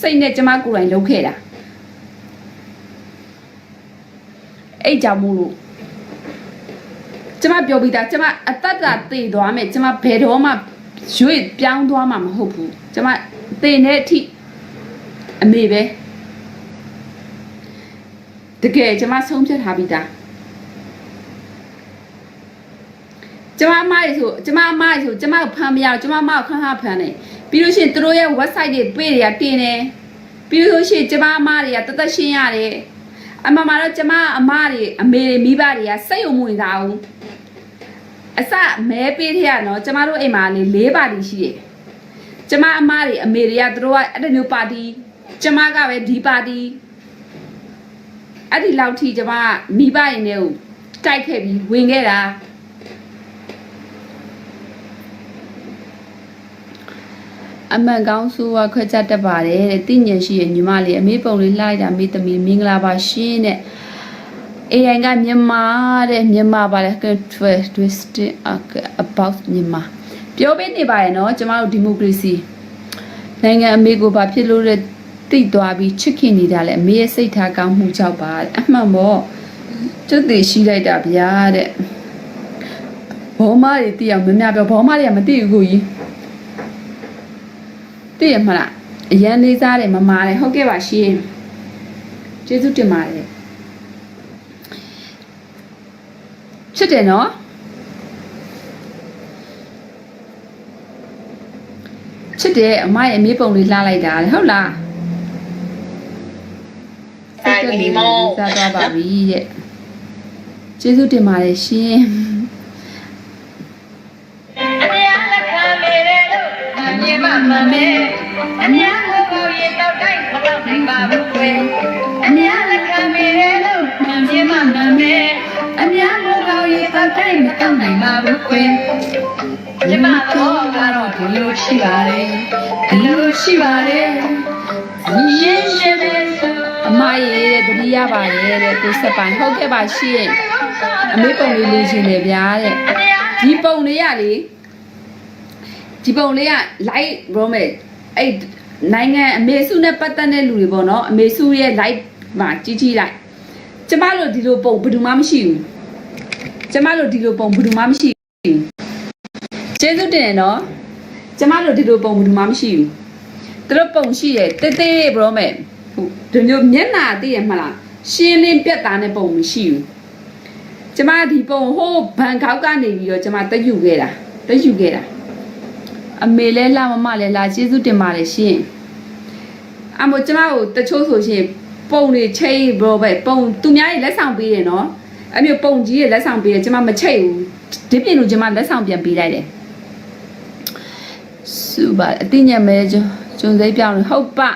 စိတ်နဲ့ကျမကိုယ်တိုင်လုပ်ခဲ့တာအဲ့ကြောင့်မို့လို့ကျမပြောပြီးသားကျမအသက်တာတည်သွားမယ်ကျမဘယ်တော့မှရွေ့ပြောင်းသွားမှာမဟုတ်ဘူးကျမတည်နေတဲ့အထိအမေပဲတကယ်ကျမဆုံးဖြတ်ထားပြီးသားကျမအမရေဆိုကျမအမရေဆိုကျမကိုဖမ်းမရအောင်ကျမအမကိုခန်းခန်းဖမ်းတယ် ပြီးလို့ရှိရင်သူတို့ရဲ့ website တွေတွေ့တွေကတင်တယ်ပြီးလို့ရှိရင်ကျမအမတွေကတသက်ရှင်းရတယ်အမမတော့ကျမအမတွေအမေတွေမိဘတွေကစိတ်ုံမဝင်သားဘူးအစမဲပေးထရနော်ကျမတို့အိမ်မှာလေ၄ပါတီရှိတယ်ကျမအမတွေအမေတွေကသူတို့ကအဲ့ဒီမျိုးပါတီကျမကပဲဒီပါတီအဲ့ဒီလောက်ထိကျမမိဘရင်တွေကိုတိုက်ခဲ့ပြီးဝင်ခဲ့တာ အမှန်ကောင်းဆိုးကခွဲခြားတတ်ပါတယ်တဲ့သိဉဏ်ရှိရဲ့ညီမလေးအမေပုံလေးလှလိုက်တာမိသမီးမင်္ဂလာပါရှင်တဲ့ AI ကမြန်မာတဲ့မြန်မာပါလေ twisted about မြန်မာပြောပေးနေပါရဲ့နော်ကျမတို့ဒီမိုကရေစီနိုင်ငံအမေကိုဘာဖြစ်လို့လဲတိတ်သွားပြီးချစ်ခင်နေတာလဲအမေရဲ့စိတ်ထားကောင်းမှုကြောင့်ပါတဲ့အမှန်ပေါ့ကျွတ်သေးရှိလိုက်တာဗျာတဲ့ဘောမတွေတိအောင်မများပြောဘောမတွေကမသိဘူးကိုကြီး သိရမလားအရန်လေးစားတယ်မမာတယ်ဟုတ်ကဲ့ပါရှင်ကျေးဇူးတင်ပါတယ်ချစ်တယ်နော်ချစ်တယ်အမရဲ့အမေးပုံလေးလှလိုက်တာလေဟုတ်လားဆိုင်ဒီမောစားသွားပါပြီတဲ့ကျေးဇူးတင်ပါတယ်ရှင် မြင်မှမှန်မယ်အများကိုကိုရင်တော့တိုင်းမတော့နိုင်ပါဘူးကွယ်အများလက်ခံလေတဲ့လို့အမြင်မှမှန်မယ်အများကိုကိုရင်တော့တိုင်းမတော့နိုင်ပါဘူးကွယ်ကျမတော့ကတော့ဒီလိုရှိပါတယ်ဒီလိုရှိပါတယ်ရင်းရှင်းတဲ့ဆိုအမရဲ့တဲ့တတိယပါတယ်တဲ့ကိုစက်ပိုင်ဟုတ်ကဲ့ပါရှင်အမေးပုံလေးလေးရှင်တယ်ဗျာတဲ့ဒီပုံလေးရလေ ဒီပုံလေးက light romet အဲ့နိုင်ငံအမေစုနဲ့ပတ်သက်တဲ့လူတွေပေါ့နော်အမေစုရဲ့ light မှာကြီးကြီးလိုက်ကျမတို့ဒီလိုပုံဘယ်သူမှမရှိဘူးကျမတို့ဒီလိုပုံဘယ်သူမှမရှိဘူးကျေးဇူးတင်တယ်နော်ကျမတို့ဒီလိုပုံဘယ်သူမှမရှိဘူးသူတို့ပုံရှိတယ်တေးသေး bro မဲ့ဟုတ်ဒီမျိုးမျက်နှာသိရမလားရှင်းလင်းပြတ်သားတဲ့ပုံမရှိဘူးကျမဒီပုံဟိုးဘန်ကောက်ကနေပြီးတော့ကျမတက်ယူခဲ့တာတက်ယူခဲ့တာ အမေလဲလာမမလဲလာကျေးဇူးတင်ပါတယ်ရှင်အမို့ကျမကိုတချို့ဆိုရှင်ပုံတွေချိတ် bro ပဲပုံသူများရဲ့လက်ဆောင်ပေးတယ်နော်အမျိုးပုံကြီးရဲ့လက်ဆောင်ပေးတယ်ကျမမချိတ်ဘူးဒီပြင်လို့ကျမလက်ဆောင်ပြန်ပေးလိုက်တယ်စုပါအသိဉာဏ်မဲကျွန်ကျုံစိတ်ပြောင်းလို့ဟုတ်ပါ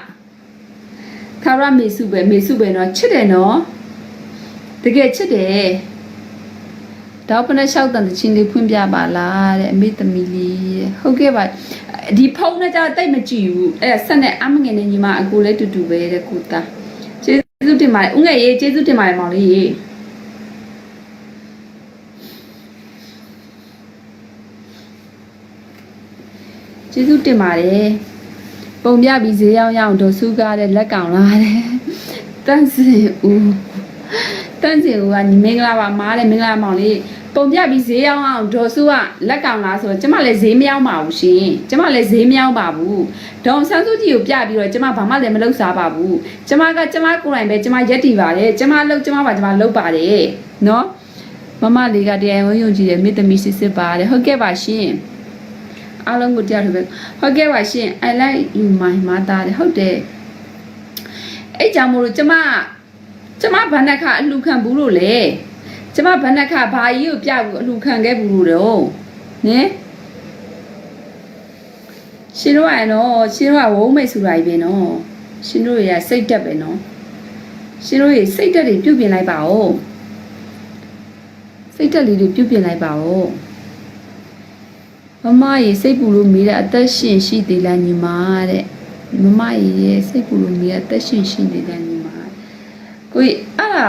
ခါရမေစုပဲမေစုပဲနော်ချစ်တယ်နော်တကယ်ချစ်တယ် တောက်ဖနဲ့လျှောက်တန်တချင်းလေးဖွင့်ပြပါလားတဲ့အမေသမီးလေးတဲ့ဟုတ်ကဲ့ပါဒီဖုန်းနဲ့ကြာတိတ်မကြည့်ဘူးအဲ့ဒါဆက်နဲ့အမငယ်နဲ့ညီမအကိုလည်းတူတူပဲတဲ့ကိုသားကျေးဇူးတင်ပါတယ်ဦးငယ်ရေးကျေးဇူးတင်ပါတယ်မောင်လေးရေကျေးဇူးတင်ပါတယ်ပုံပြပြီးဈေးရောက်ရောက်ဒေါ်စုကားတဲ့လက်ကောင်လာတဲ့တန့်စင်ဦး တန့်စင်ဦးကညီမင်္ဂလာပါမားတဲ့မင်္ဂလာမောင်လေးပုံပြပြီးဈေးရောက်အောင်ဒေါ်စုကလက်ကောင်လာဆိုတော့ကျမလည်းဈေးမရောက်ပါဘူးရှင်ကျမလည်းဈေးမရောက်ပါဘူးဒေါ်ဆန်းစုကြည်ကိုပြပြီးတော့ကျမဘာမှလည်းမလုပ်စားပါဘူးကျမကကျမကိုယ်တိုင်ပဲကျမရက်တည်ပါတယ်ကျမလုပ်ကျမပါကျမလုပ်ပါတယ်နော်မမလေးကတရားဝင်ယုံကြည်တယ်မိသမီးစစ်စစ်ပါတယ်ဟုတ်ကဲ့ပါရှင်အားလုံးကိုတရားထုတ်ပဲဟုတ်ကဲ့ပါရှင် I like you my mother တဲ့ဟုတ်တယ်အဲ့ကြောင့်မို့လို့ကျမ ကျမဗန္ဒခအလှခံဘူးလို့လေကျမဗန္ဒခဘာကြီးကိုပြဘူးအလှခံခဲ့ဘူးလို့တော့နင်ရှင်တို့ကနော်ရှင်တို့ကဝုံးမိတ်ဆိုတာကြီးပဲနော်ရှင်တို့ရစိတ်တက်ပဲနော်ရှင်တို့ရစိတ်တက်တွေပြုတ်ပြင်လိုက်ပါဦးစိတ်တက်လေးတွေပြုတ်ပြင်လိုက်ပါဦးမမရေစိတ်ပူလို့မေးတဲ့အသက်ရှင်ရှိသေးလားညီမတဲ့မမရေရဲ့စိတ်ပူလို့မေးတဲ့အသက်ရှင်ရှိသေးလားညီမ ကိုကြီးအဲ့ဒါ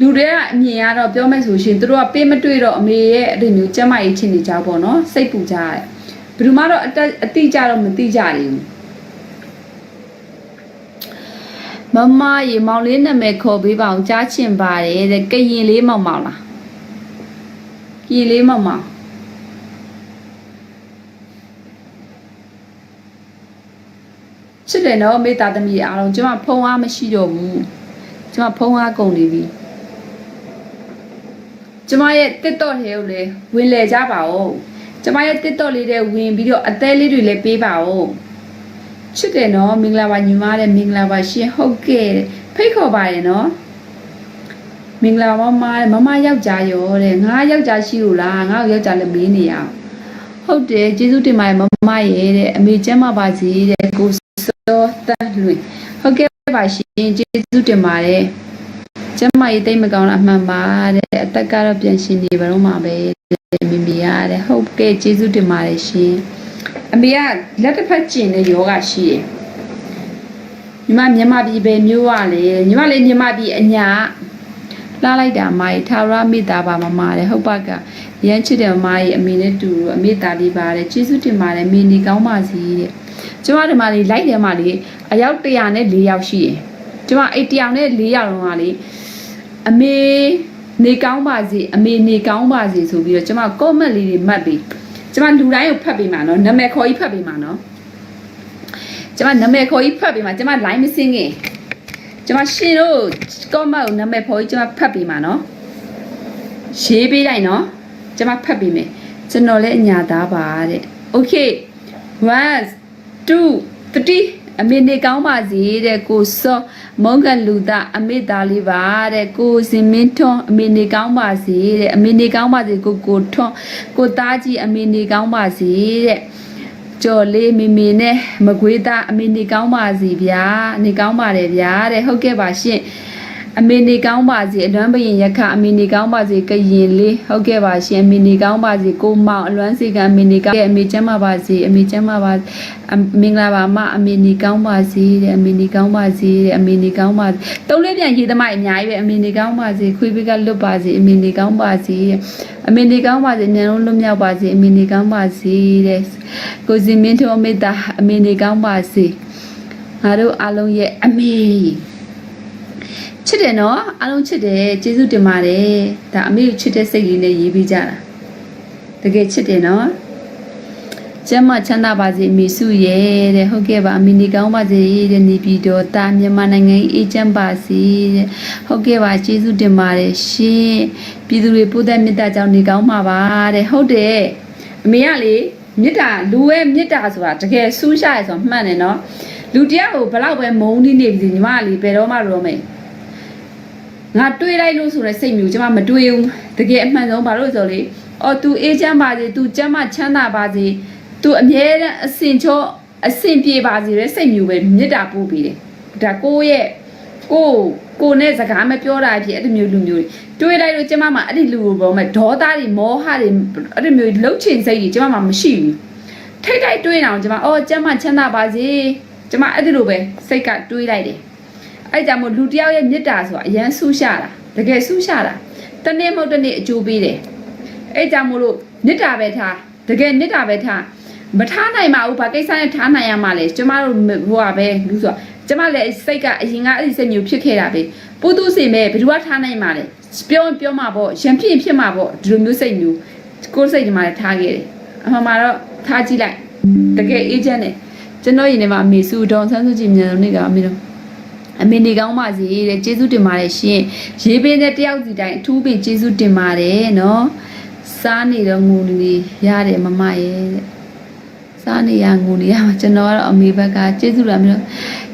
လူတွေကအမြင်ကတော့ပြောမယ်ဆိုရှင်သူတို့ကပေးမတွေ့တော့အမေရဲ့အဲ့ဒီမျိုးကျမ်းမာရေးချင်းနေကြပေါ့နော်စိတ်ပူကြရတယ်ဘယ်သူမှတော့အတက်အတိကြတော့မတိကြသေးဘူးမမရေမောင်လေးနာမည်ခေါ်ပေးပါအောင်ကြားချင်ပါတယ်တဲ့ကရင်လေးမောင်မောင်လားကရင်လေးမောင်မောင် ချစ်တယ်နော်မိသားသမီးအားလုံးကျမဖုံးအားမရှိတော့ဘူးကျမဖုံးအားကုန်နေပြီကျမရဲ့တစ်တော့ထဲကိုလေဝင်လေကြပါဦးကျမရဲ့တစ်တော့လေးတွေဝင်ပြီးတော့အသေးလေးတွေလည်းပေးပါဦးချစ်တယ်နော်မင်္ဂလာပါညီမတဲ့မင်္ဂလာပါရှင်ဟုတ်ကဲ့ဖိတ်ခေါ်ပါတယ်နော်မင်္ဂလာပါမမတဲ့မမယောက်ျားရောတဲ့ငါယောက်ျားရှိလို့လားငါ့ကိုယောက်ျားလည်းမေးနေရအောင်ဟုတ်တယ်ကျေးဇူးတင်ပါတယ်မမရဲ့တဲ့အမေကျမ်းမပါစီတဲ့ကို စောတတ်လွင်ဟုတ်ကဲ့ပါရှင်ကျေးဇူးတင်ပါတယ်ကျမ်းမကြီးတိတ်မကောင်းတာအမှန်ပါတဲ့အသက်ကတော့ပြန်ရှင်နေပါတော့မှာပဲတဲ့မိမိရတဲ့ဟုတ်ကဲ့ကျေးဇူးတင်ပါတယ်ရှင်အမေကလက်တစ်ဖက်ကျင်တဲ့ယောဂရှိတယ်ညီမမြန်မာပြည်ပဲမျိုးရလေညီမလေးမြန်မာပြည်အညာလာလိုက်တာမိုင်ထာဝရမိသားပါမမတဲ့ဟုတ်ပါကရမ်းချစ်တယ်မမကြီးအမေနဲ့တူလို့အမေသားလေးပါတယ်ကျေးဇူးတင်ပါတယ်မိနေကောင်းပါစီတဲ့ ကျမဒီမှာလေးလိုက်တယ်မှာလေးအယောက်100နဲ့4ယောက်ရှိတယ်ကျမအဲ့100နဲ့4ယောက်လုံးကလေအမေနေကောင်းပါစေအမေနေကောင်းပါစေဆိုပြီးတော့ကျမ comment လေးတွေမှတ်ပြီးကျမလူတိုင်းကိုဖတ်ပေးမှာနော်နာမည်ခေါ်ကြီးဖတ်ပေးမှာနော်ကျမနာမည်ခေါ်ကြီးဖတ်ပေးမှာကျမ line မစင်းခင်ကျမရှင်တို့ comment ကိုနာမည်ခေါ်ကြီးကျမဖတ်ပေးမှာနော်ရေးပေးလိုက်နော်ကျမဖတ်ပေးမယ်ကျွန်တော်လည်းအညာသားပါတဲ့ okay 1 2 3အမေနေကောင်းပါစေတဲ့ကိုစောမုန်းကလူသားအမေသားလေးပါတဲ့ကိုစင်မင်းထွန်းအမေနေကောင်းပါစေတဲ့အမေနေကောင်းပါစေကိုကိုထွန်းကိုသားကြီးအမေနေကောင်းပါစေတဲ့ကြော်လေးမေမေနဲ့မကွေးသားအမေနေကောင်းပါစေဗျာနေကောင်းပါတယ်ဗျာတဲ့ဟုတ်ကဲ့ပါရှင် အမေနေကောင်းပါစေအလွမ်းပရင်ရခအမေနေကောင်းပါစေကရင်လေးဟုတ်ကဲ့ပါရှင်အမေနေကောင်းပါစေကိုမောင်အလွမ်းစေကအမေနေကောင်းတဲ့အမေချမ်းပါပါစေအမေချမ်းပါပါအမင်္ဂလာပါမအမေနေကောင်းပါစေတဲ့အမေနေကောင်းပါစေတဲ့အမေနေကောင်းပါတုံးလေးပြန်ရေးသမိုင်းအများကြီးပဲအမေနေကောင်းပါစေခွေးပိကလွတ်ပါစေအမေနေကောင်းပါစေတဲ့အမေနေကောင်းပါစေညံလုံးလွတ်မြောက်ပါစေအမေနေကောင်းပါစေတဲ့ကိုစင်မင်းတို့အမေတာအမေနေကောင်းပါစေငါတို့အားလုံးရဲ့အမေ ချစ်တယ်နော်အားလုံးချစ်တယ်ကျေးဇူးတင်ပါတယ်ဒါအမေကိုချစ်တဲ့စိတ်လေးနဲ့ရေးပေးကြတာတကယ်ချစ်တယ်နော်ကျမ်းမချမ်းသာပါစေမိစုရဲ့တဲ့ဟုတ်ကဲ့ပါအမီနေကောင်းပါစေတဲ့နေပြည်တော်တာမြန်မာနိုင်ငံအေးချမ်းပါစေတဲ့ဟုတ်ကဲ့ပါကျေးဇူးတင်ပါတယ်ရှင်ပြည်သူတွေပို့တဲ့မေတ္တာကြောင့်နေကောင်းပါပါတဲ့ဟုတ်တယ်အမေကလေမေတ္တာလူရဲ့မေတ္တာဆိုတာတကယ်ဆူးရှာရဆိုမှန်တယ်နော်လူတယောက်ကိုဘလောက်ပဲမုန်းနေနေပြီညီမကလေဘယ်တော့မှတော့မေ ငါတွေးလိုက်လို့ဆိုတဲ့စိတ်မျိုးကျမမတွေးဘူးတကယ်အမှန်ဆုံးဘာလို့လဲဆိုလေအော် तू အေးချမ်းပါစေ तू ကျမ်းမချမ်းသာပါစေ तू အမြဲတမ်းအစင်ချောအစင်ပြေပါစေတဲ့စိတ်မျိုးပဲမေတ္တာပို့ပြီးတယ်ဒါကိုယ့်ရဲ့ကိုယ်ကိုယ်နဲ့စကားမပြောတာဖြစ်အဲ့ဒီမျိုးလူမျိုးတွေတွေးလိုက်လို့ကျမမှာအဲ့ဒီလူကိုပေါ့မဲ့ဒေါသတွေမောဟတွေအဲ့ဒီမျိုးလှုပ်ချင်စိတ်တွေကျမမှာမရှိဘူးထိတ်တိုက်တွေးနေအောင်ကျမအော်ကျမချမ်းသာပါစေကျမအဲ့ဒီလိုပဲစိတ်ကတွေးလိုက်တယ် အဲ့ကြောင့်မို့လူတစ်ယောက်ရဲ့မေတ္တာဆိုတာအရန်ဆူးရှာတာတကယ်ဆူးရှာတာတနေ့မဟုတ်တနေ့အကျိုးပေးတယ်အဲ့ကြောင့်မို့လို့မေတ္တာပဲထားတကယ်မေတ္တာပဲထားမထားနိုင်ပါဘူးဘာကိစ္စနဲ့ထားနိုင်ရမှာလဲကျမတို့ဟိုပါပဲလူဆိုကျမလည်းစိတ်ကအရင်ကအဲ့ဒီစိတ်မျိုးဖြစ်ခဲ့တာပဲပုသူစီမဲ့ဘယ်သူကထားနိုင်မှာလဲပြောပြောမှာပေါ့ရံဖြစ်ဖြစ်မှာပေါ့ဒီလိုမျိုးစိတ်မျိုးကိုယ်စိတ်ဒီမှာလည်းထားခဲ့တယ်အမှန်မှာတော့ထားကြည့်လိုက်တကယ်အေးချမ်းတယ်ကျွန်တော်ရင်ထဲမှာအမေစုဒေါန်ဆန်းစုကြည်မြန်လုံးနေကအမေတို့ အမေနေကောင်းပါစေတဲ့ကျေးဇူးတင်ပါတယ်ရှင်ရေးပေးတဲ့တယောက်စီတိုင်းအထူးပင်ကျေးဇူးတင်ပါတယ်နော်စားနေတော့ငူနေရတယ်မမရဲ့တဲ့စားနေရငူနေရမှာကျွန်တော်ကတော့အမေဘက်ကကျေးဇူးလာမျိုး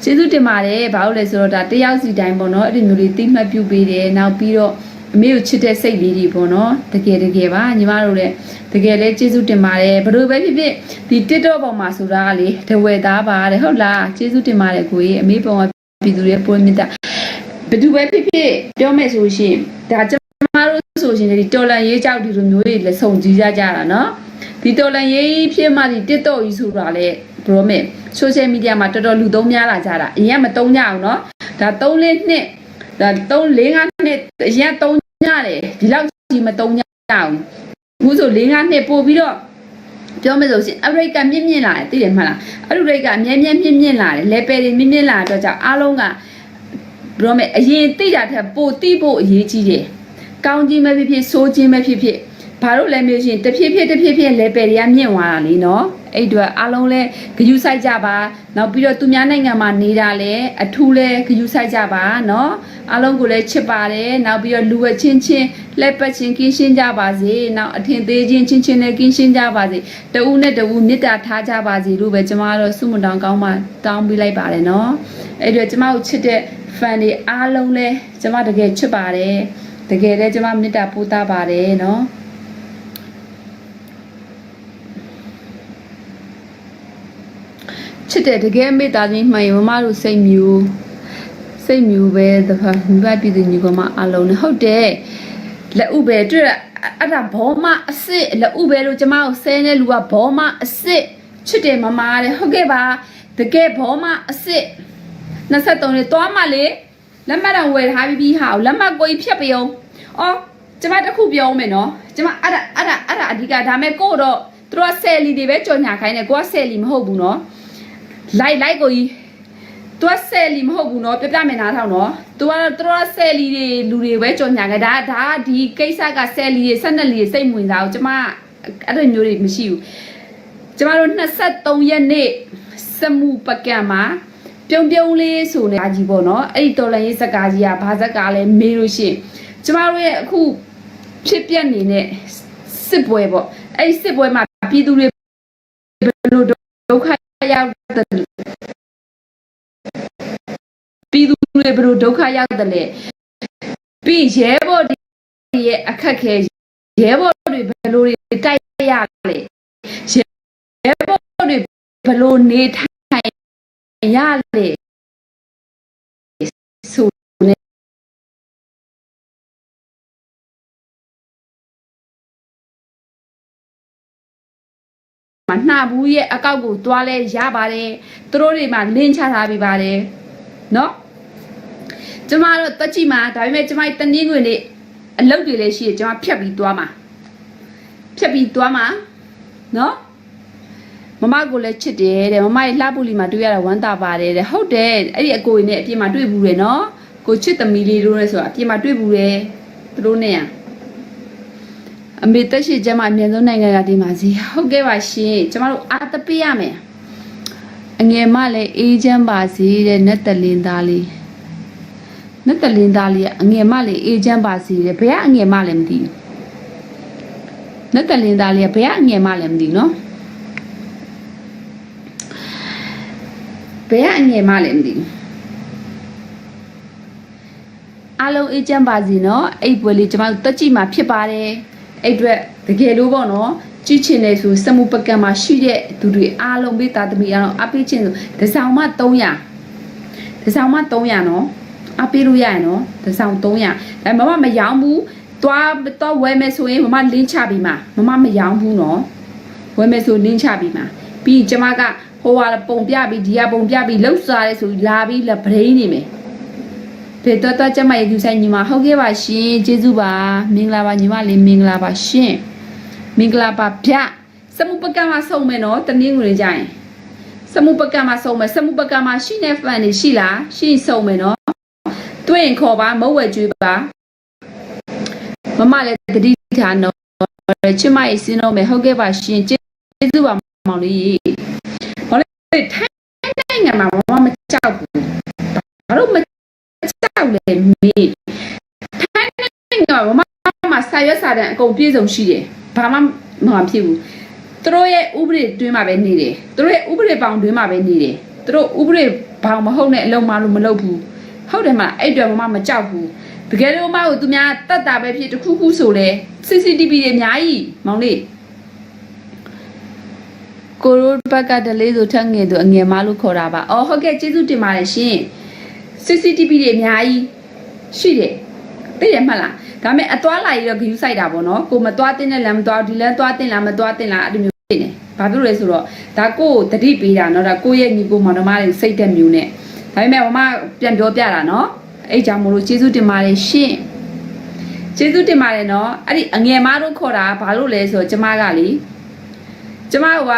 ကျေးဇူးတင်ပါတယ်ဘာလို့လဲဆိုတော့ဒါတယောက်စီတိုင်းပေါ့နော်အဲ့ဒီမျိုးလေးတိမှတ်ပြုပေးတယ်နောက်ပြီးတော့အမေကိုချစ်တဲ့စိတ်လေးတွေပေါ့နော်တကယ်တကယ်ပါညီမတို့လည်းတကယ်လဲကျေးဇူးတင်ပါတယ်ဘလို့ပဲဖြစ်ဖြစ်ဒီ TikTok ပေါ်မှာဆိုတာကလေတဝဲသားပါတဲ့ဟုတ်လားကျေးဇူးတင်ပါတယ်ကိုကြီးအမေပေါ်မှာ ပြည်သူတွေပွင့်မြတ်တာဘယ်သူပဲဖြစ်ဖြစ်ပြောမယ်ဆိုရှင်ဒါကျမတို့ဆိုရှင်ဒီတော်လန်ရေးကြောက်ဒီလိုမျိုးတွေလည်းစုံကြည့်ကြကြတာနော်ဒီတော်လန်ရေးဖြစ်မှဒီ TikTok ကြီးဆိုတာလေဘယ်လိုမဲ့ social media မှာတော်တော်လူသုံးများလာကြတာအရင်ကမသုံးကြအောင်နော်ဒါ3လေးနှစ်ဒါ3 4 5နှစ်အရင်သုံးကြတယ်ဒီလောက်ကြီးမသုံးကြအောင်အခုဆို4 5နှစ်ပို့ပြီးတော့ ပြောမယ်ဆိုရှင်အရိတ်ကမြင့်မြင့်လာတယ်သိတယ်မဟုတ်လားအရိတ်ကအမြဲမြဲမြင့်မြင့်လာတယ် level တွေမြင့်မြင့်လာတဲ့အတွက်ကြောင့်အားလုံးကဘယ်လိုမဲအရင်သိတာထက်ပိုသိဖို့အရေးကြီးတယ်ကောင်းခြင်းပဲဖြစ်ဖြစ်ဆိုးခြင်းပဲဖြစ်ဖြစ်ဘာလို့လဲမျိုးရှင်တဖြည်းဖြည်းတဖြည်းဖြည်း level တွေကမြင့်သွားတာလीနော် အဲ့အတွက်အားလုံးလဲဂယူဆိုင်ကြပါနောက်ပြီးတော့သူများနိုင်ငံမှာနေတာလဲအထူးလဲဂယူဆိုင်ကြပါနော်အားလုံးကိုလည်းချစ်ပါတယ်နောက်ပြီးတော့လူဝဲချင်းချင်းလက်ပတ်ချင်းကင်းရှင်းကြပါစေနောက်အထင်သေးချင်းချင်းချင်းနဲ့ကင်းရှင်းကြပါစေတဦးနဲ့တဦးမေတ္တာထားကြပါစေလို့ပဲကျမတို့ဆုမတောင်းကောင်းမှတောင်းပေးလိုက်ပါတယ်နော်အဲ့အတွက်ကျမတို့ချစ်တဲ့ fan တွေအားလုံးလဲကျမတကယ်ချစ်ပါတယ်တကယ်လည်းကျမမေတ္တာပို့တာပါတယ်နော် ချစ်တဲ့တကယ်မေတ္တာချင်းမှန်ရင်မမတို့စိတ်မျိုးစိတ်မျိုးပဲတခါမိဘပြည်သူညီကောင်မအားလုံးနဲ့ဟုတ်တယ်လက်ဥပဲတွေ့ရအဲ့ဒါဘောမအစ်စ်လက်ဥပဲလို့ကျမကိုဆဲနေလူကဘောမအစ်စ်ချစ်တယ်မမတဲ့ဟုတ်ကဲ့ပါတကယ်ဘောမအစ်စ်23လေးသွားမှလေလက်မှတ်တော့ဝယ်ထားပြီးပြီးဟာကိုလက်မှတ်ကိုကြီးဖြတ်ပြုံးအော်ကျမတစ်ခုပြောဦးမယ်နော်ကျမအဲ့ဒါအဲ့ဒါအဲ့ဒါအဓိကဒါမဲ့ကိုတော့သူတို့ကဆယ်လီတွေပဲကြော်ညာခိုင်းတယ်ကိုကဆယ်လီမဟုတ်ဘူးနော် လိုက်လိုက်ကိုကြီးသူကဆယ်လီမဟုတ်ဘူးနော်ပြပြမယ်နားထောင်နော်သူကသူကဆယ်လီတွေလူတွေပဲကြော်ညာခဲ့ဒါဒါဒီကိစ္စကဆယ်လီတွေ၁၂လီတွေစိတ်ဝင်စားဘူးကျမအဲ့လိုမျိုးတွေမရှိဘူးကျမတို့23ရက်နေ့စမှုပကံမှာပြုံပြုံလေးဆိုနေတာကြီးပေါ့နော်အဲ့ဒီတော်လန်ရေးစကားကြီးကဘာစကားလဲမေးလို့ရှိရင်ကျမတို့ရဲ့အခုဖြစ်ပျက်နေတဲ့စစ်ပွဲပေါ့အဲ့ဒီစစ်ပွဲမှာပြည်သူတွေ ရောက်တယ်ပြည်သူတွေဘယ်လိုဒုက္ခရောက်တယ်လဲပြီးရဲဘော်တွေရဲ့အခက်ခဲရဲဘော်တွေဘယ်လိုတွေတိုက်ရလဲရဲဘော်တွေဘယ်လိုနေထိုင်ရလဲ မှာနှာဘူးရဲ့အကောက်ကိုသွားလဲရပါတယ်သူတို့တွေမှာလင်းချထားပေးပါတယ်နော်ကျမတို့တက်ကြည့်မှာဒါပေမဲ့ကျမတနည်းငွေနေအလုပ်တွေလည်းရှိတယ်ကျမဖြတ်ပြီးသွားမှာဖြတ်ပြီးသွားမှာနော်မမကိုလည်းချစ်တယ်တဲ့မမရဲ့လှပူလီမှာတွေ့ရတာဝမ်းသာပါတယ်တဲ့ဟုတ်တယ်အဲ့ဒီအကိုကြီးနဲ့အပြင်မှာတွေ့ဘူးတယ်နော်ကိုချစ်သမီးလေးတို့နဲ့ဆိုတာအပြင်မှာတွေ့ဘူးတယ်သူတို့နဲ့อ่ะ အမေတက်ရှိကျမအမြဲဆုံးနိုင်ငံကဒီမှာစီဟုတ်ကဲ့ပါရှင်ကျမတို့အာတပေးရမယ်အငယ်မလည်းအေးချမ်းပါစေတဲ့နတ်တလင်းသားလေးနတ်တလင်းသားလေးကအငယ်မလည်းအေးချမ်းပါစေတဲ့ဘယ်ကအငယ်မလည်းမသိဘူးနတ်တလင်းသားလေးကဘယ်ကအငယ်မလည်းမသိဘူးနော်ဘယ်ကအငယ်မလည်းမသိဘူးအားလုံးအေးချမ်းပါစေနော်အဲ့ပွဲလေးကျမတို့တက်ကြည့်မှာဖြစ်ပါတယ် အဲ့အတွက်တကယ်လို့ပေါ့နော်ကြည့်ချင်တယ်ဆိုစမှုပကံမှာရှိတဲ့သူတွေအားလုံးပေးတာသမီးအားလုံးအပေးချင်ဆိုတစ်ဆောင်မှ300တစ်ဆောင်မှ300နော်အပေးလို့ရရင်နော်တစ်ဆောင်300ဒါမမမရောင်းဘူးသွားတော့ဝယ်မယ်ဆိုရင်မမလင်းချပြီးမှာမမမရောင်းဘူးနော်ဝယ်မယ်ဆိုလင်းချပြီးမှာပြီးကျမကဟိုဟာပုံပြပြီးဒီကပုံပြပြီးလှုပ်စားရဲဆိုလာပြီးလက်ဗရင်းနေမယ် ဖေတော့တော့ကျမရေကူဆိုင်ညီမဟုတ်ခဲ့ပါရှင်ကျေးဇူးပါမင်္ဂလာပါညီမလေးမင်္ဂလာပါရှင်မင်္ဂလာပါဗျစမှုပကံမှာစုံမယ်နော်တနင်္ဂနွေကြရင်စမှုပကံမှာစုံမယ်စမှုပကံမှာရှိနေဖန်နေရှိလားရှိရင်စုံမယ်နော်တွေ့ရင်ခေါ်ပါမဟုတ်ဝဲကျွေးပါမမလည်းတတိထားနော်ချစ်မရေးစင်းတော့မယ်ဟုတ်ခဲ့ပါရှင်ကျေးဇူးပါမောင်လေးမောင်လေးထိုင်းနိုင်ငံမှာမမမကြောက်ဘူးဘာလို့မကြောက် လဲမေးထိုင်းနိုင်ငံမှာမမဆာရွက်စာတန်အကုန်ပြည့်စုံရှိတယ်ဘာမှမဖြစ်ဘူးသူတို့ရဲ့ဥပဒေတွင်းမှာပဲနေတယ်သူတို့ရဲ့ဥပဒေပေါင်တွင်းမှာပဲနေတယ်သူတို့ဥပဒေပေါင်မဟုတ်နဲ့အလုံးမလို့မလုပ်ဘူးဟုတ်တယ်မလားအဲ့အတွက်မမမကြောက်ဘူးတကယ်လို့မဟုတ်သူများတတ်တာပဲဖြစ်တစ်ခုခုဆိုလဲ CCTV တွေအများကြီးမောင်လေးကိုရိုဘက်ကတလေးဆိုထက်ငယ်သူအငယ်မလို့ခေါ်တာပါ။အော်ဟုတ်ကဲ့ကျေးဇူးတင်ပါတယ်ရှင်။ CCTV တွေအများကြီးရှိတယ်။သိတယ်မှတ်လား။ဒါပေမဲ့အသွားလာရတော့ဂယူးဆိုင်တာပေါ့နော်။ကိုမသွားတင်တဲ့လမ်းမသွားဒီလမ်းသွားတင်လားမသွားတင်လားအဲ့လိုမျိုးဖြစ်နေ။ဘာဖြစ်လို့လဲဆိုတော့ဒါကိုတတိပေးတာနော်ဒါကိုရဲ့ညီကိုမောင်နှမတွေစိတ်တက်မျိုးနဲ့ဒါပေမဲ့မမပြန်ပြောပြတာနော်။အဲ့ကြောင့်မလို့ကျေးဇူးတင်ပါတယ်ရှင်။ကျေးဇူးတင်ပါတယ်နော်။အဲ့ဒီအငယ်မတို့ခေါ်တာဘာလို့လဲဆိုတော့ကျမကလေကျမက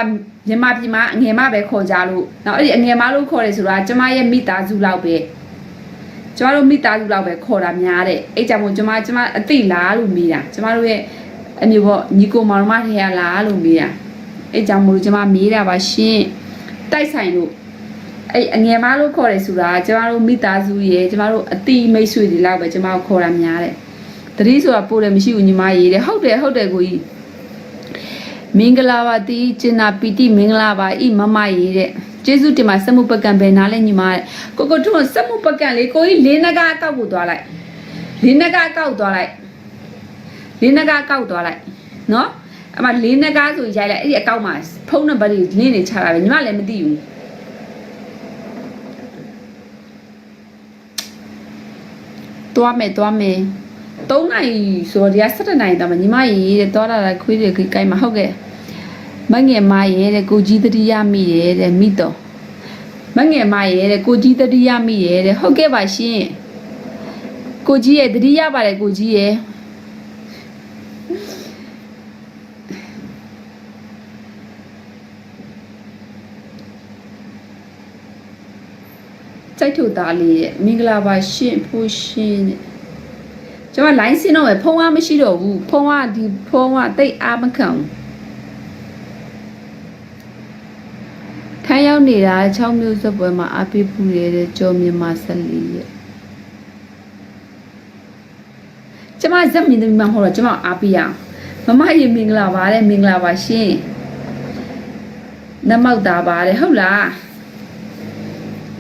မြန်မာပြည်မှာအငယ်မပဲခေါ်ကြလို့နော်အဲ့ဒီအငယ်မလို့ခေါ်တယ်ဆိုတာကျမရဲ့မိသားစုလောက်ပဲ ကျမတို့မိသားစုလောက်ပဲခေါ်တာများတဲ့အဲ့ကြောင့်မို့ကျမကျမအသိလားလို့မေးတာကျမတို့ရဲ့အမျိုးပေါ့ညီကိုမောင်မထေရလားလို့မေးတာအဲ့ကြောင့်မို့ကျမမေးတာပါရှင်တိုက်ဆိုင်လို့အဲ့အငယ်မလို့ခေါ်တယ်ဆိုတာကျမတို့မိသားစုရဲ့ကျမတို့အတိမိတ်ဆွေတွေလောက်ပဲကျမတို့ခေါ်တာများတဲ့တတိဆိုတာပို့တယ်မရှိဘူးညီမရေးတယ်ဟုတ်တယ်ဟုတ်တယ်ကိုကြီးမင်္ဂလာပါတီကျင်နာပီတိမင်္ဂလာပါဤမမရေးတဲ့ ကျေးဇူးတင်ပါစက်မှုပကံပဲနားလဲညီမတဲ့ကိုကိုတို့စက်မှုပကံလေးကိုကြီးလေးနဂါအကောက်ကိုသွားလိုက်လေးနဂါအကောက်သွားလိုက်လေးနဂါအကောက်သွားလိုက်နော်အမလေးနဂါဆိုရိုက်လိုက်အဲ့ဒီအကောက်မှာဖုန်းနံပါတ်တွေလင်းနေချတာပဲညီမလည်းမသိဘူးသွားမယ်သွားမယ်3နိုင်ဆိုတော့ဒီက7နိုင်တော့မှညီမရေတဲ့သွားလာတာခွေးတွေခိုင်းမှာဟုတ်ကဲ့ မငယ်မရေတဲ့ကိုကြီးတတိယမိရေတဲ့မိတော့မငယ်မရေတဲ့ကိုကြီးတတိယမိရေတဲ့ဟုတ်ကဲ့ပါရှင်ကိုကြီးရဲ့တတိယပါတယ်ကိုကြီးရဲ့စိုက်ထုတ်သားလေးရဲ့မင်္ဂလာပါရှင်ဖို့ရှင်တဲ့ကျွန်မ line စင်းတော့ပဲဖုန်းအားမရှိတော့ဘူးဖုန်းကဒီဖုန်းကတိတ်အားမခံဘူး ထိုင်းရောက်နေတာ6မျိုးစပွဲမှာအားပေးပူရတဲ့ကြော်မြန်မာဆက်လီရဲ့ကျွန်မဇက်မြင်တယ်မှာမဟုတ်တော့ကျွန်မအားပေးရအောင်မမရေမင်္ဂလာပါတဲ့မင်္ဂလာပါရှင်နမောက်တာပါတဲ့ဟုတ်လား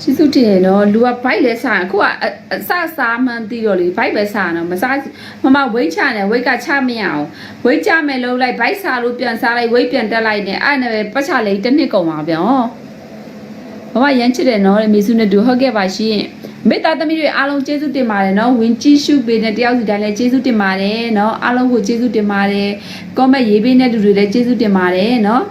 ချစ်စုတင်ရနော်လူကဘိုက်လဲစားအခုကအအစစားမှန်းသိတော့လေဘိုက်ပဲစားနော်မစားမမဝိတ်ချနေဝိတ်ကချမရအောင်ဝိတ်ချမယ်လို့လိုက်ဘိုက်စားလို့ပြန်စားလိုက်ဝိတ်ပြန်တက်လိုက်နေအဲ့နဲ့ပဲပတ်ချလေးတစ်နှစ်ကုန်ပါဗျော မမရမ်းချစ်တယ်နော်မေစုနဲ့တူဟုတ်ကဲ့ပါရှင်မေတ္တာသမီးတွေအားလုံးကျေးဇူးတင်ပါတယ်နော်ဝင်ကြည့်ရှုပေးတဲ့တယောက်စီတိုင်းလည်းကျေးဇူးတင်ပါတယ်နော်အားလုံးကိုကျေးဇူးတင်ပါတယ်ကောမန့်ရေးပေးတဲ့လူတွေလည်းကျေးဇူးတင်ပါတယ်နော်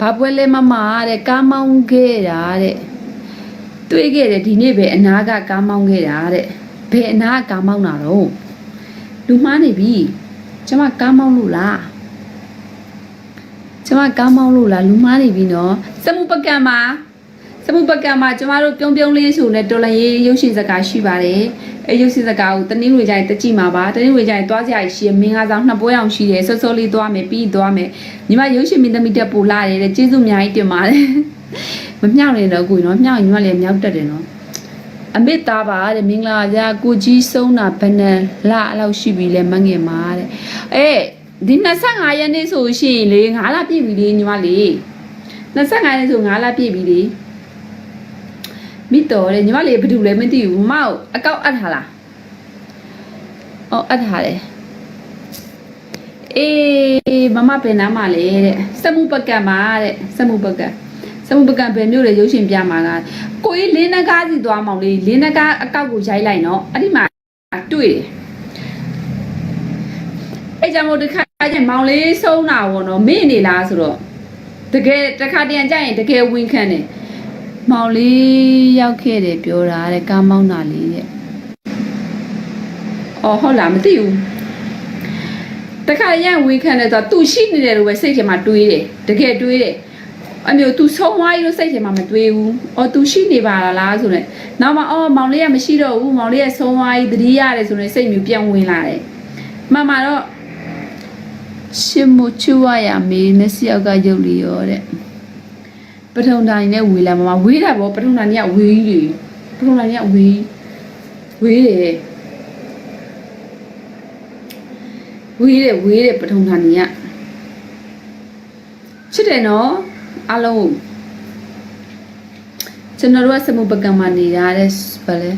ဘာပွဲလဲမမတဲ့ကားမောင်းခဲ့တာတဲ့တွေ့ခဲ့တယ်ဒီနေ့ပဲအနာကကားမောင်းခဲ့တာတဲ့ဘယ်အနာကကားမောင်းတာတော့လူမှားနေပြီကျမကားမောင်းလို့လား ကျမကားမောင်းလို့လားလူမှားနေပြီနော်စမှုပကံမှာစမှုပကံမှာကျမတို့ပြုံးပြုံးလေးဆိုနဲ့တော်လန်ရေးရုပ်ရှင်စကားရှိပါတယ်အဲရုပ်ရှင်စကားကိုတနင်္ဂနွေကျရင်တက်ကြည့်မှာပါတနင်္ဂနွေကျရင်သွားကြရရှိရမင်းကားဆောင်နှစ်ပွဲအောင်ရှိတယ်စောစောလေးသွားမယ်ပြီးသွားမယ်ညီမရုပ်ရှင်မင်းသမီးတက်ပူလာတယ်တဲ့ကျေးဇူးအများကြီးတင်ပါတယ်မမြောက်နေတော့ကိုကြီးနော်မြောက်ရင်ညီမလည်းမြောက်တက်တယ်နော်အမေသားပါတဲ့မင်္ဂလာကြကိုကြီးဆုံးတာဘယ်နဲ့လာအဲ့လောက်ရှိပြီလဲမငယ်မာတဲ့အေး ဒီ25ရက်နေ့ဆိုရှင်လေ9လပြည့်ပြီလေညီမလေး25ရက်နေ့ဆို9လပြည့်ပြီလေမိတော်တဲ့ညီမလေးဘာတူလဲမသိဘူးမမကိုအကောက်အပ်ထားလားအော်အပ်ထားတယ်အေးမမပင်နာမှာလေတဲ့စက်မှုပကံမှာတဲ့စက်မှုပကံစက်မှုပကံဘယ်မျိုးလဲရုပ်ရှင်ပြမှာကကိုကြီးလင်းနကားစီသွားမောင်လေးလင်းနကားအကောက်ကိုရိုက်လိုက်နော်အဲ့ဒီမှာတွေ့တယ်အဲ့ကြောင့်မို့တခါ ကျရင်မောင်လေးဆုံးတာပေါ့နော်မေ့နေလားဆိုတော့တကယ်တခါတရံကျရင်တကယ်ဝင်ခံတယ်မောင်လေးရောက်ခဲ့တယ်ပြောတာတဲ့ကားမောင်းတာလေးတဲ့အော်ဟုတ်လားမသိဘူးတခါရန်ဝေခံတယ်ဆိုတော့သူရှိနေတယ်လို့ပဲစိတ်ထဲမှာတွေးတယ်တကယ်တွေးတယ်အမျိုး तू ဆုံးသွားပြီလို့စိတ်ထဲမှာမတွေးဘူးအော် तू ရှိနေပါလားဆိုတော့နောက်မှအော်မောင်လေးကမရှိတော့ဘူးမောင်လေးကဆုံးသွားပြီတတိရတယ်ဆိုရင်စိတ်မျိုးပြန်ဝင်လာတယ်မှန်မှာတော့ ရှင်မချူဝရမေးနဲ့စီယောက်ကရုပ်လီရောတဲ့ပထုံတိုင်းနဲ့ဝေးလာမမဝေးတာပေါ့ပထုံတိုင်းကဝေးကြီးတွေပထုံတိုင်းကဝေးဝေးတယ်ဝေးတယ်ဝေးတယ်ပထုံဌာနီကချစ်တယ်နော်အားလုံးကိုကျွန်တော်တို့ကစမှုပကံမှာနေရတဲ့ဗလဲ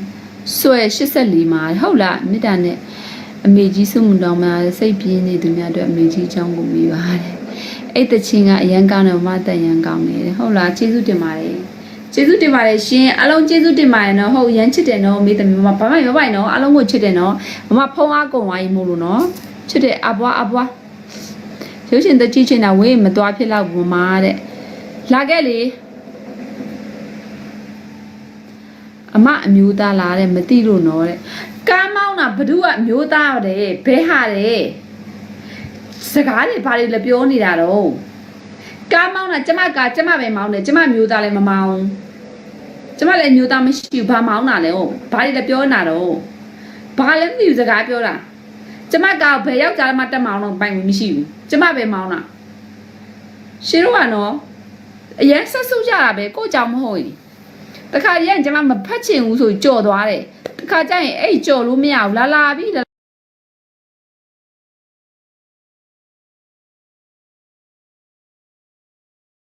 ဆွဲ84မှာဟုတ်လားမေတ္တာနဲ့ အမေကြီးစုမှုတော်မှာစိတ်ပြင်းနေသူများအတွက်အမေကြီးအကြောင်းကိုမိပါတယ်အဲ့တချင်းကအရန်ကောင်းတယ်မမတက်ရန်ကောင်းတယ်ဟုတ်လားကျေးဇူးတင်ပါတယ်ကျေးဇူးတင်ပါတယ်ရှင်အားလုံးကျေးဇူးတင်ပါတယ်နော်ဟုတ်ရမ်းချစ်တယ်နော်မေတ္တာမမဘာမှမပိုင်နော်အားလုံးကိုချစ်တယ်နော်မမဖုံးအားကုန်သွားပြီမို့လို့နော်ချစ်တဲ့အဘွားအဘွားရုပ်ရှင်တကြည့်ချင်တာဝေးမသွားဖြစ်တော့ဘူးမာတဲ့လာခဲ့လေအမအမျိုးသားလာတဲ့မသိလို့နော်တဲ့ကားမော င်းတာဘ누구ကအမျိုးသားတဲ့ဘဲဟာတဲ့စကားတွေဘာတွေလဲပြောနေတာတော့ကားမောင်းတာကျမကားကျမပဲမောင်းတယ်ကျမမျိုးသားလည်းမမောင်းကျမလည်းမျိုးသားမရှိဘူးဘာမောင်းတာလဲဟုတ်ဘာတွေလဲပြောနေတာတော့ဘာလဲမသိဘူးစကားပြောတာကျမကားဘယ်ယောက်ျားမှတက်မောင်းတော့ပိုင်မှုမရှိဘူးကျမပဲမောင်းတာရှင်တို့ကနော်အရင်ဆက်ဆုပ်ကြတာပဲကို့ကြောင့်မဟုတ်ရင် တခါတည်းကကျမမဖတ်ချင်ဘူးဆိုကြော်သွားတယ်တခါကျရင်အဲ့ကြော်လို့မရဘူးလာလာပြီ